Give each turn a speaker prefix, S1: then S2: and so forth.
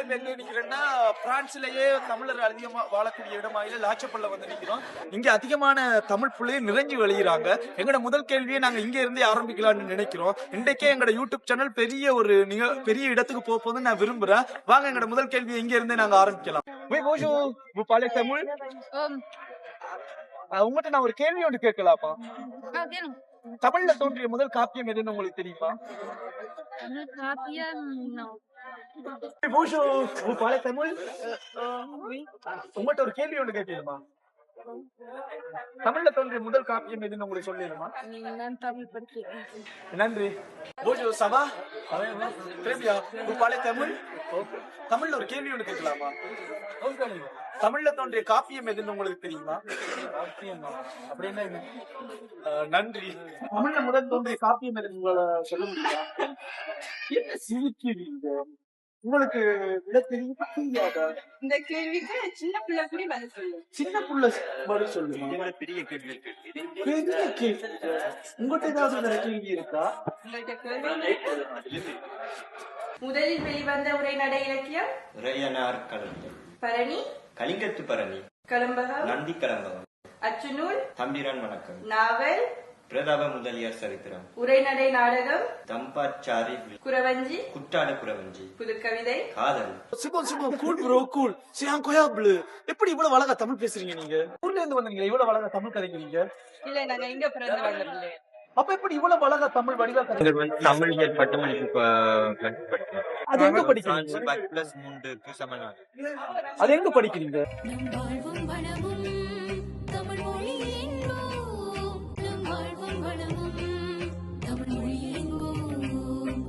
S1: இப்ப எங்க நிக்கிறோம்னா பிரான்ஸ்லயே தமிழர் அதிகமா வாழக்கூடிய இடமாயில லாச்சப்பல்ல வந்து நிக்கிறோம். இங்க அதிகமான தமிழ் பிள்ளையை நிறைஞ்சு வெளியிறாங்க. எங்களோட முதல் கேள்வியை நாங்க இங்க இருந்தே ஆரம்பிக்கலாம்னு நினைக்கிறோம். இன்றைக்கே எங்களோட யூடியூப் சேனல் பெரிய ஒரு பெரிய இடத்துக்கு போக போகுதுன்னு நான் விரும்புறேன். வாங்க எங்களோட முதல் கேள்வியை இங்க இருந்தே நாங்க ஆரம்பிக்கலாம். தமிழ்
S2: Um,
S1: அஹ் உங்கள்ட்ட நான் ஒரு கேள்வி ஒன்று
S2: கேளுங்க.
S1: தமிழ்ல தோன்றிய முதல் காப்பியம் எதுன்னு உங்களுக்கு தெரியுமா?
S2: காப்பியம்
S1: bonjour. Vous parlez Tamil? உங்கள்ட்ட ஒரு கேள்வி ஒன்று கேட்கலாமா தமிழ்ல தோன்றிய முதல் காப்பியம் எதுன்னு உங்களுக்கு சொல்லிடுமா
S2: நான் தமிழ் படிக்கிறேன்
S1: நன்றி. bien vous parlez Tamil? தமிழ்ல ஒரு கேள்வி ஒன்று கேட்கலாமா? தமிழ்ல தோன்றிய காப்பியம் எதுன்னு உங்களுக்கு தெரியுமா? அப்படின்னா நன்றி. தமிழ்ல முதல் தோன்றிய காப்பியம் எதுன்னு உங்களை சொல்ல முடியுமா? என்ன சிரிக்கிறீங்க. உங்களுக்கு விட தெரியுமா தெரியாதா
S3: இந்த கேள்விக்கு சின்ன பிள்ளை கூட பதில் சொல்லு.
S1: சின்ன புள்ள பதில் சொல்லுங்க
S4: பெரிய கேள்வி
S1: பெரிய கேள்வி. உங்கள்கிட்ட ஏதாவது கேள்வி இருக்கா?
S3: முதலில் வெளிவந்த உரைநடை இலக்கியம்?
S4: இறையனார் கலந்து
S3: பரணி?
S4: கலிங்கத்து பரணி.
S3: கலம்பகம்?
S4: நந்தி கலம்பகம்.
S3: அச்சுநூல்?
S4: தம்பிரான் வணக்கம்.
S3: நாவல்?
S4: பிரதாப முதலியார் சரித்திரம்.
S3: உரைநடை நாடகம்.
S4: தம்பாச்சாரி
S3: குறவஞ்சி.
S4: குட்டாடு குறவஞ்சி.
S3: புதுக்கவிதை.
S4: காதல்.
S1: சிபம் சிபம் கூல் ப்ரோ கூல் சியாங்கோயாப்ளு எப்படி இவ்வளவு அழகா தமிழ் பேசுறீங்க நீங்க? ஊர்ல இருந்து வந்தீங்க இவ்வளவு அழகா தமிழ் கதைக்கிறீங்க?
S3: இல்ல நாங்க இங்க பிறந்து வளர்ந்தோம்
S1: அப்ப எப்படி இவ்வளவு அழகா தமிழ் வடிவா
S4: தமிழியல் பட்டமளிப்பு
S1: அது எங்க படிக்கிறீங்க? அது எங்க படிக்கிறீங்க?